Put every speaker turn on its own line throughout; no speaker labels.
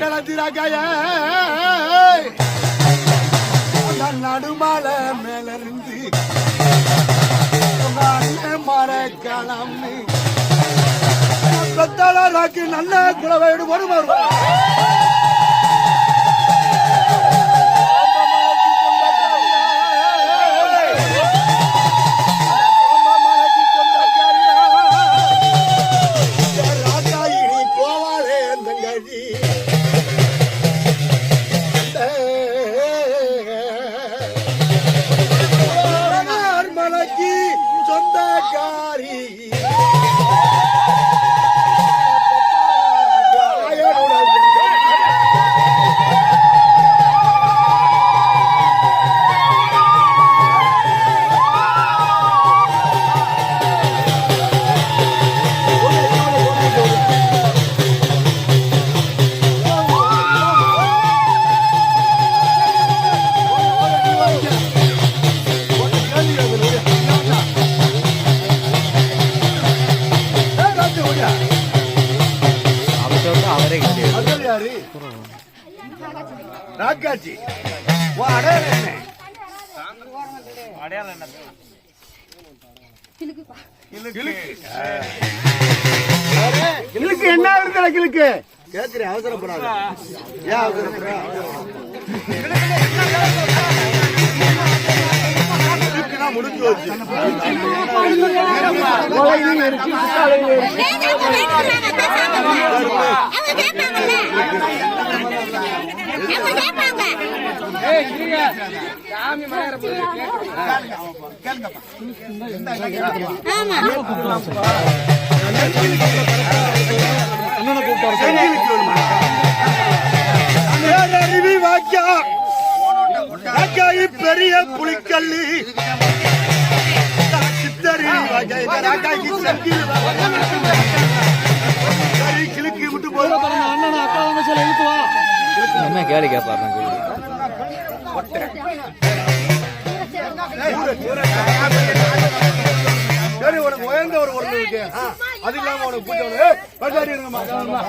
தளத்திராக்காய நடுமால மேல இருந்து மரக்கலாம். நல்ல குலவையோடு வரும் கோவாலே ராக்காச்சி ஓ அடையாளம் என்ன? கிழுக்கு கிழுக்கு என்ன இருக்கிற கிழுக்கு கேக்குறேன் அவசரப்படாத. ஏன் அவசரப்படுற? முடிஞ்சு வச்சு. அருவி வாக்கியா ராக்காயி பெரிய புலிக்கல்லி சித்தரி வாக்கியா ராக்காய்க்கு சங்கிலி சரி கிழக்கு விட்டு போதும்
என்ன கேள்வி கேட்பாரு
சரி உனக்கு உயர்ந்த ஒரு பொருள் இருக்கு. ஆ, அது இல்லாம உனக்கு பூஜை பஜாரி இருங்கம்மா. சொல்லுப்பா.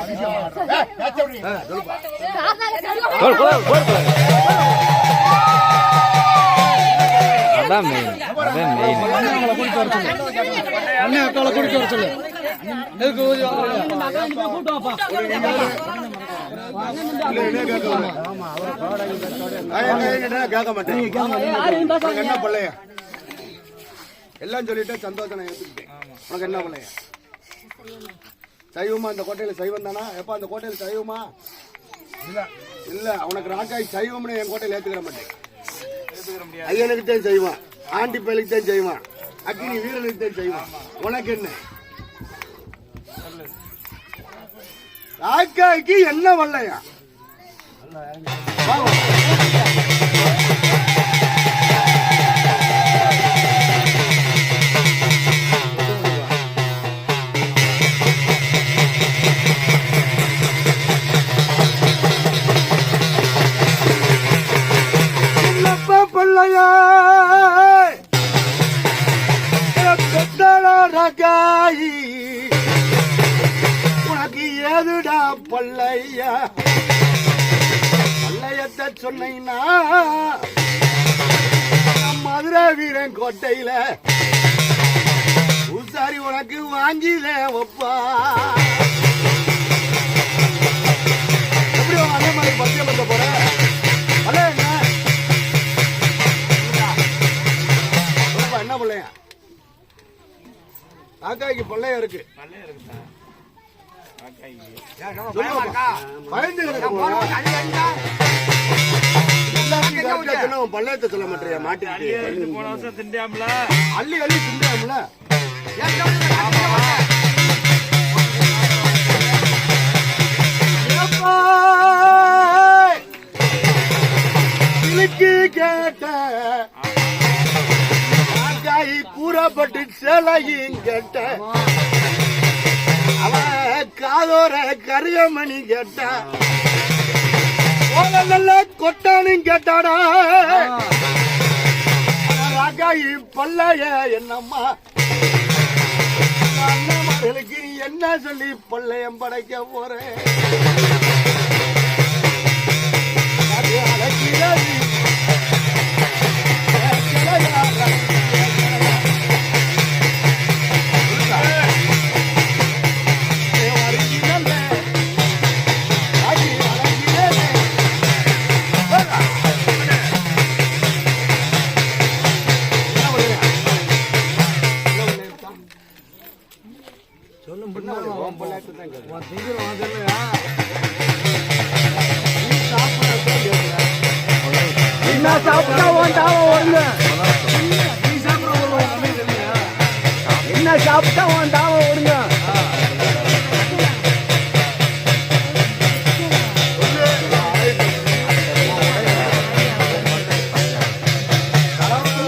அதான் மெயின் அதான் மெயின்
அண்ணன் அக்கால கூட்டிட்டு வர சொல்லு எதுக்கு ஊதி
கேட்க மாட்டேன். என்ன பிள்ளையா எல்லாம் சொல்லிட்டு சந்தோஷம் உனக்கு என்ன பிள்ளையா சைவமா இந்த கோட்டையில சைவம் தானா எப்ப அந்த கோட்டையில சைவமா இல்ல இல்ல உனக்கு ராக்காய் சைவம்னு என் கோட்டையில ஏத்துக்கிற மாட்டேன் ஐயனுக்கு தான் செய்வான். ஆண்டி பயலுக்கு தான் செய்வான். அக்கினி வீரனுக்கு தான் செய்வான். உனக்கு என்ன? ராக்காய்க்கு என்ன வல்லையா? ரகாயி. உனக்கு ஏதுடா பள்ளையா பள்ளையத்தை சொன்னீங்கன்னா நம் மதுரை வீரன் கோட்டையில உசாரி உனக்கு வாங்கில ஒப்பா. காக்காய்க்கு பள்ளையா இருக்கு. பள்ளையத்தை சொல்ல மாட்டேறியா? மாட்டிக்கிட்டு.
போன வருஷம் திண்டியாமல
அள்ளி அள்ளி திண்டாமல போட்டு சேலையும் கேட்ட அவன் காதோர கருகமணி கேட்ட. நல்ல கொட்டானும் கேட்டாடா. ராகாயி பல்லைய என்னம்மா. அண்ணன் நீ என்ன சொல்லி பள்ளையம் படைக்க போறேன்?
என்ன சாப்பிட்டா உன் தாவம் வருங்க என்ன சாப்பிட்டா உன்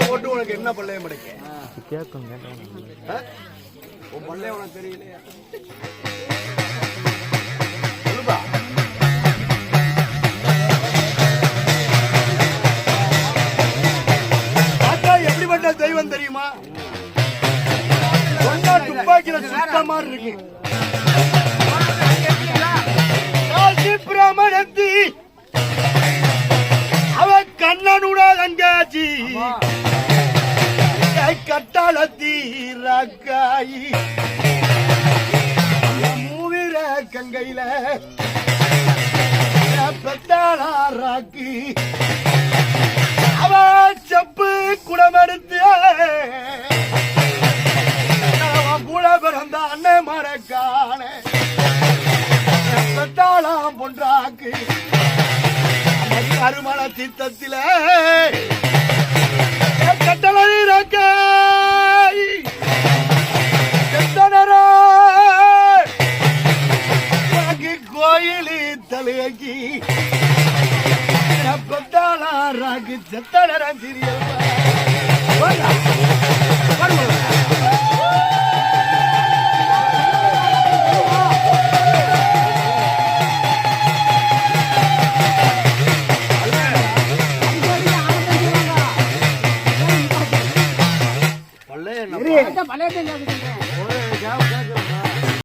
போட்டு உனக்கு என்ன பள்ளையம் கிடைக்கும்
கேட்கும்
ஆ? உன் பள்ளையம் உனக்கு தெரியலையா? சுத்த மாதிரி இருக்கு. பிராமணத்தி. அவ கண்ணனுட தங்காச்சி கட்டாளத்தி ராக்காயி மூவிர கங்கையில பெத்தாளா ராக்கி. அவ செப்பு குடமெடுத்து பெத்தாளாம் பொன்றாக்கு. அருமண தீர்த்தத்தில. கட்டளை ராக்காய் செத்தனரே உனக்கு கோயிலி தலையகி பெத்தாளா ராக்கு செத்தனரன் தெரியல பள்ளைய என்ன